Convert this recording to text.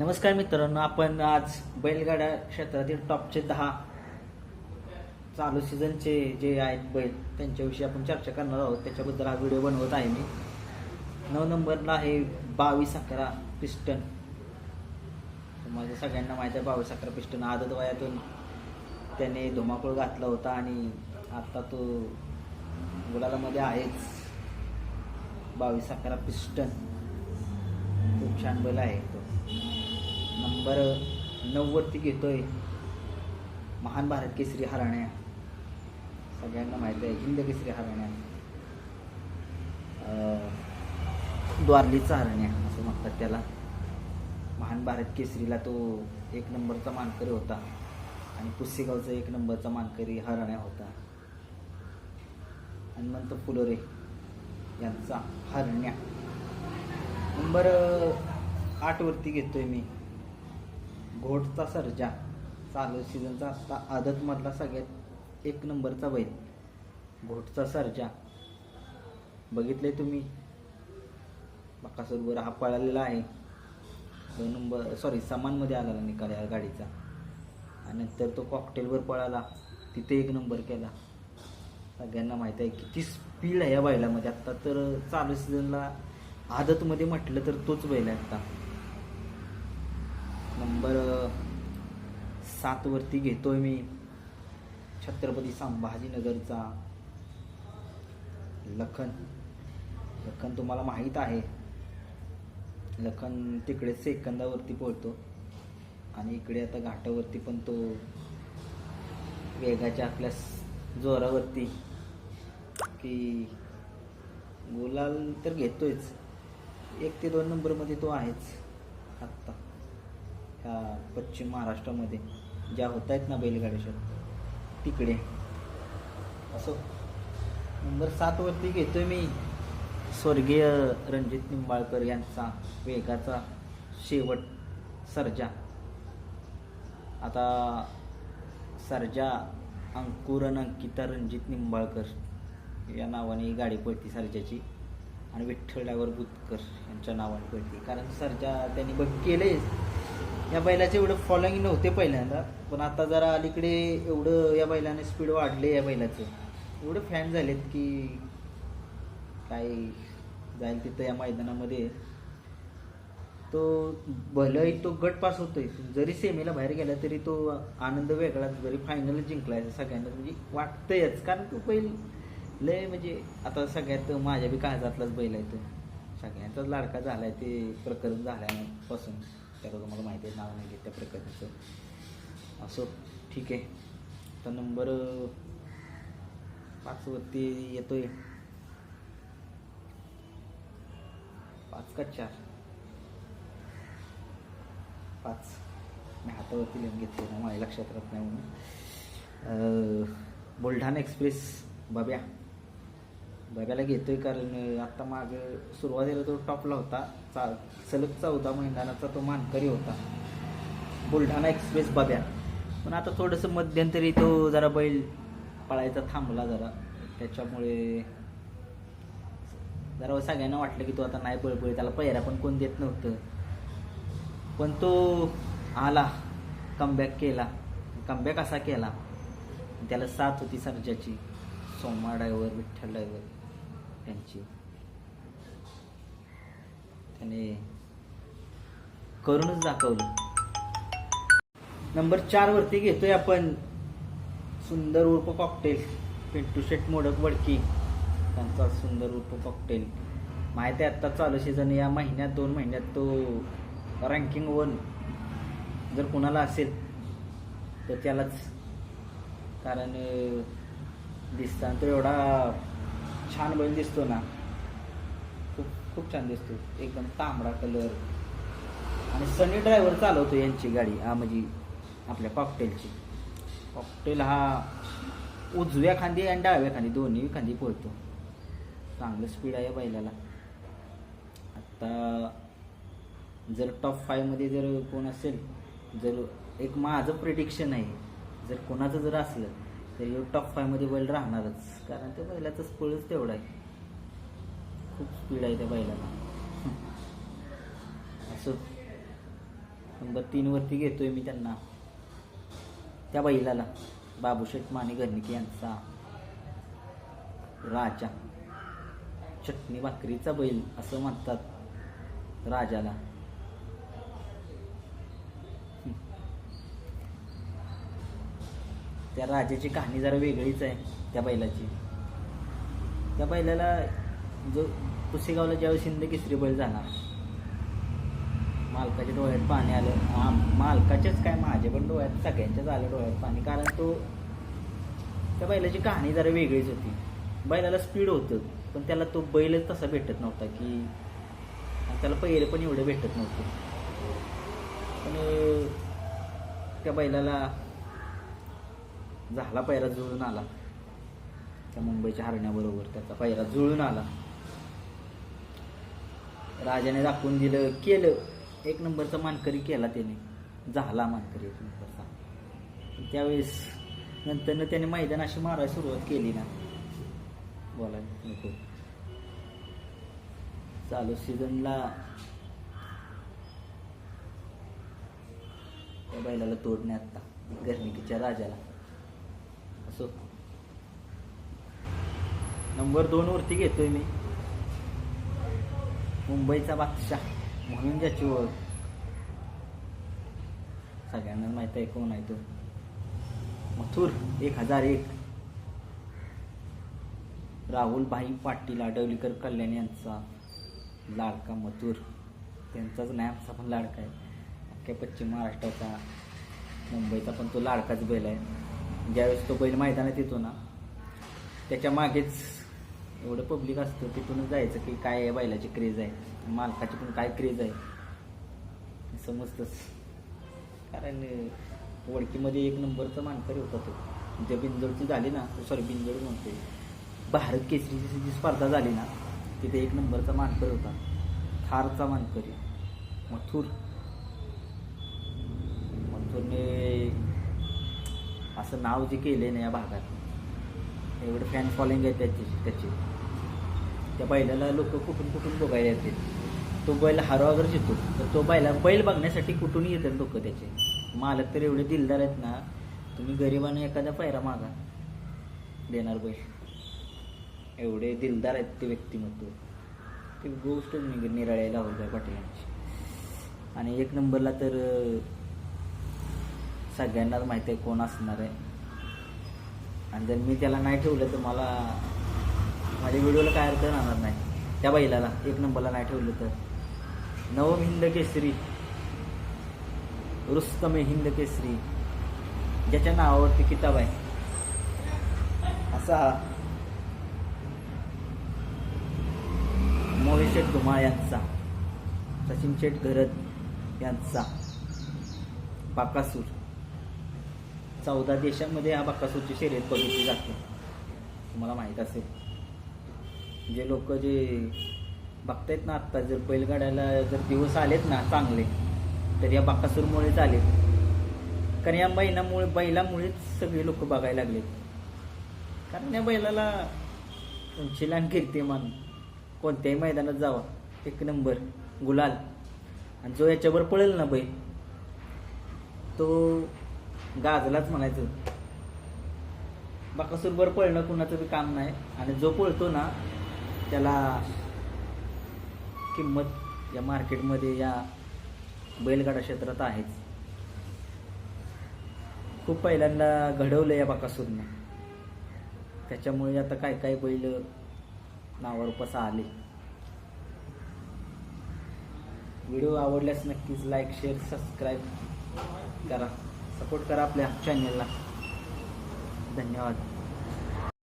नमस्कार मित्रांनो आपण आज बैलगाड्या क्षेत्रातील टॉपचे दहा चालू सीझनचे जे आहेत बैल त्यांच्याविषयी आपण चर्चा करणार आहोत. त्याच्याबद्दल हा व्हिडिओ बनवत आहे मी. नऊ नंबरला आहे बावीस अकरा पिस्टन. माझ्या सगळ्यांना माहीत आहे बावीस अकरा पिस्टन. आदत वयातून त्याने धुमाकूळ घातला होता आणि आता तो गुलालामध्ये आहेच. बावीस अकरा पिस्टन. खूप छान बैल आहे. नंबर नऊवरती घेतोय. महान भारत केसरी हराण्या. सगळ्यांना माहिती आहे हिंद केसरी हराण्या. द्वारलीचा हरण्या असं म्हणतात त्याला. महान भारत केसरीला तो एक नंबरचा मानकरी होता. आणि पुस्सेगावचा एक नंबरचा मानकरी हराण्या होता. हनुमंत फुलोरे यांचा हरण्या. नंबर आठवरती घेतोय मी. घोटचा सर्जा चालू सीझनचा आत्ता आदतमधला सगळ्यात एक नंबरचा बैल. घोटचा सर्जा. बघितले तुम्ही? बकासूरवर हा पळालेला आहे. दोन नंबर सॉरी सामानमध्ये आलेला निकाल या गाडीचा. आणि नंतर तो कॉकटेलवर पळाला. तिथे एक नंबर केला. सगळ्यांना माहीत आहे किती स्पीड आहे या बैलामध्ये. आत्ता तर चालू सीझनला आदतमध्ये म्हटलं तर तोच बैल आहे आत्ता नंबर सातवरती घेतोय मी. छत्रपती संभाजीनगरचा. लखन. लखन तुम्हाला माहीत आहे. लखन तिकडे सेकंदावरती पळतो. आणि इकडे आता घाटावरती पण तो वेगाच्या आपल्या जोरावरती. की गुलाल तर घेतोयच. एक ते दोन नंबरमध्ये तो आहेच आत्ता. ह्या पश्चिम महाराष्ट्रामध्ये ज्या होत आहेत ना बैलगाड्या तिकडे. असो. नंबर सातवरती घेतोय मी. स्वर्गीय रणजित निंबाळकर यांचा वेगाचा शेवट सर्जा. आता सर्जा अंकुरन अंकिता रणजित निंबाळकर या नावाने ही गाडी पळती सर्जाची. आणि विठ्ठल डायवर बुतकर यांच्या नावाने पळती. कारण सर्जा त्यांनी बघ केले या बैलाचे एवढं फॉलोइंग नव्हते पहिल्यांदा पण आता जरा अलीकडे एवढं या बैलाने स्पीड वाढले या बैलाचं. एवढं फॅन झालेत की काय जाईल तिथं या मैदानामध्ये. तो भलंही तो गट पास होतोय. जरी सेमीला बाहेर गेला तरी तो आनंद वेगळाच जरी फायनल जिंकलाय सगळ्यांना म्हणजे वाटतंयच. कारण तो बैल लय म्हणजे आता सगळ्यात माझ्या बी काळजातलाच बैल आहे तो. सगळ्यांचाच लाडका झालाय ते प्रकरण झाल्यापासून. त्या तुम्हाला माहिती आहे नाव नाही घेत त्या प्रकारचं. असो ठीक आहे. तर नंबर पाचवरती येतोय. पाच का चार? पाच. मी हातावरती लिहून घेतले ना माझ्या लक्षात राहत नाही म्हणून. बुलढाणा एक्सप्रेस बब्या. बघायला घेतोय कारण आता माग सुरुवातीला तो टॉपला होता. चा सलग चौदा मैदानाचा तो मानकरी होता. बुलढाणा एक्सप्रेस बब्या पण आता थोडंसं मध्यंतरी तो जरा बैल पळायचा थांबला जरा. त्याच्यामुळे जरा सगळ्यांना वाटलं की तो आता नाही पळपळ त्याला पहिरा पण कोण देत नव्हतं. पण तो आला कमबॅक केला. कमबॅक असा केला. त्याला साथ होती सर्जाची. सोमा ड्रायव्हर विठ्ठल ड्रायव्हर त्यांची. त्याने करूनच दाखवलं. नंबर चार वरती घेतोय आपण. सुंदर उर्फ कॉकटेल पिंटू शेट मोडक वडकी. त्यांचा सुंदर उर्फ कॉकटेल माहिती आहे आत्ता चालू सीझन या महिन्यात दोन महिन्यात तो रँकिंग वन जर कुणाला असेल तर त्यालाच. कारण अं, दिसताना तो एवढा छान बैल दिसतो ना. खूप खूप छान दिसतो. एकदम तांबडा कलर आणि सनी ड्रायव्हर चालवतो यांची गाडी हा म्हणजे आपल्या कॉकटेलची कॉकटेल हा उजव्या खांदी आणि डाव्या खांदी दोन्ही खांदी पळतो. चांगलं स्पीड आहे बैलाला. आत्ता जर टॉप फाईव्हमध्ये जर कोण असेल जर एक माझं प्रिडिक्शन आहे जर कोणाचं जर असलं तर ह्यो टॉप फायमध्ये बैल राहणारच. कारण त्या बैलाचा पळच तेवढा आहे. खूप स्पीड आहे त्या बैलाला. असं. नंबर तीनवरती घेतोय मी त्यांना. त्या बैलाला. बाबूशेठ माने घरनिके यांचा. राजा. चटणी भाकरीचा बैल असं म्हणतात राजाला. त्या राजाची कहाणी जरा वेगळीच आहे त्या बैलाची. त्या बैलाला जो पुसेगावला ज्यावेळेस शिंदे केसरी बैल झाला मालकाच्या डोळ्यात पाणी आलं. मालकाच्याच काय माझ्या पण डोळ्यात सगळ्यांच्याच आलं डोळ्यात पाणी कारण तो त्या बैलाची कहाणी जरा वेगळीच होती. बैलाला स्पीड होतं पण त्याला तो बैलच तसा भेटत नव्हता की त्याला पहिले पण एवढं भेटत नव्हतं. पण त्या बैलाला झाला पैरा जुळून आला. त्या मुंबईच्या हरण्याबरोबर त्याचा पैरा जुळून आला. राजाने दाखवून दिलं केलं. एक नंबरचा मानकरी केला त्याने. झाला मानकरी एक नंबरचा. त्यावेळेस नंतरनं त्याने मैदान अशी मारायला सुरुवात केली ना. बोलायला नको. चालू सीझनला त्या बैलाला तोडणे आत्ता गर्णिकीच्या राजाला. असो नंबर दोन वरती घेतोय मी. मुंबईचा बादशाह म्हणून ज्याची ओळख. सगळ्यांना माहीत आहे कोण आहे तो. मथुर एक हजार एक. राहुल भाई पाटील आडवलीकर कल्याण यांचा लाडका मथुर. त्यांचाच नाही आमचा पण लाडका आहे. अख्ख्या पश्चिम महाराष्ट्राचा. मुंबईचा पण तो लाडकाच बैल आहे. ज्यावेळेस तो बैल मैदानात येतो ना त्याच्या मागेच एवढं पब्लिक असतं तिथूनच जायचं की काय आहे बैलाची क्रेज आहे मालकाची पण काय क्रेज आहे. समजतंच कारण ओळखीमध्ये वडकीमध्ये एक नंबरचा मानकरी होता तो. जे बिंजोडची झाली ना सॉरी बिंजोड म्हणतोय. भारत केसरीची जी स्पर्धा झाली ना तिथे एक नंबरचा मानकरी होता. थारचा मानकरी. मथुर. मथुरने असं नाव जे केले ना या भागात. एवढं फॅन फॉलोइंग आहे त्याची त्याची. त्या बैलाला लोक कुठून कुठून बघायला येतात तो बैल हरवा वगैरे येतो तर तो बैला बैल बघण्यासाठी कुठून येतात लोक त्याचे? मालक तर एवढे दिलदार आहेत ना तुम्ही गरिबाने एखादा पायरा मागा. देणार बैल एवढे दिलदार आहेत ते व्यक्तिमत्व. ती गोष्ट निराळ्या निराळ्या पाटील यांची. आणि एक नंबरला तर सगळ्यांनाच माहिती आहे कोण असणार आहे. आणि जर मी त्याला नाही ठेवलं तर मला माझ्या व्हिडिओला काय अर्थ राहणार नाही. त्या बैलाला एक नंबरला नाही ठेवलं तर. नवम हिंद केसरी. रुस्तम हिंद केसरी. ज्याच्या नावावरती किताब आहे. असा मोहित शेठ धुमाळ यांचा. सचिन शेठ घरत यांचा. बाकासूर. चौदा देशांमध्ये या बाकासूरची शर्यत बघितली जाते. तुम्हाला माहीत असेल. जे लोक जे बघतायत ना आत्ता जर बैलगाड्याला जर दिवस आलेत ना चांगले तर या बाकासूरमुळेच आलेत. कारण या बैलामुळे बैलामुळेच सगळे लोक बघायला लागलेत. कारण या बैलाला उंचीला आणि मान. कोणत्याही मैदानात जावा. एक नंबर गुलाल. आणि जो याच्यावर पळेल ना बैल तो गाजलाच म्हणायचं. बाकासूरवर पळणं कुणाचं बी काम नाही. आणि जो पळतो ना त्याला किंमत या मार्केटमध्ये या बैलगाडा क्षेत्रात आहेच. खूप पहिल्यांदा घडवलं या बाकासूरनं. त्याच्यामुळे आता काय काय बैल नावारूपास आले. व्हिडिओ आवडल्यास नक्कीच लाईक शेअर सबस्क्राईब करा. सपोर्ट करा आपल्या चॅनलला धन्यवाद.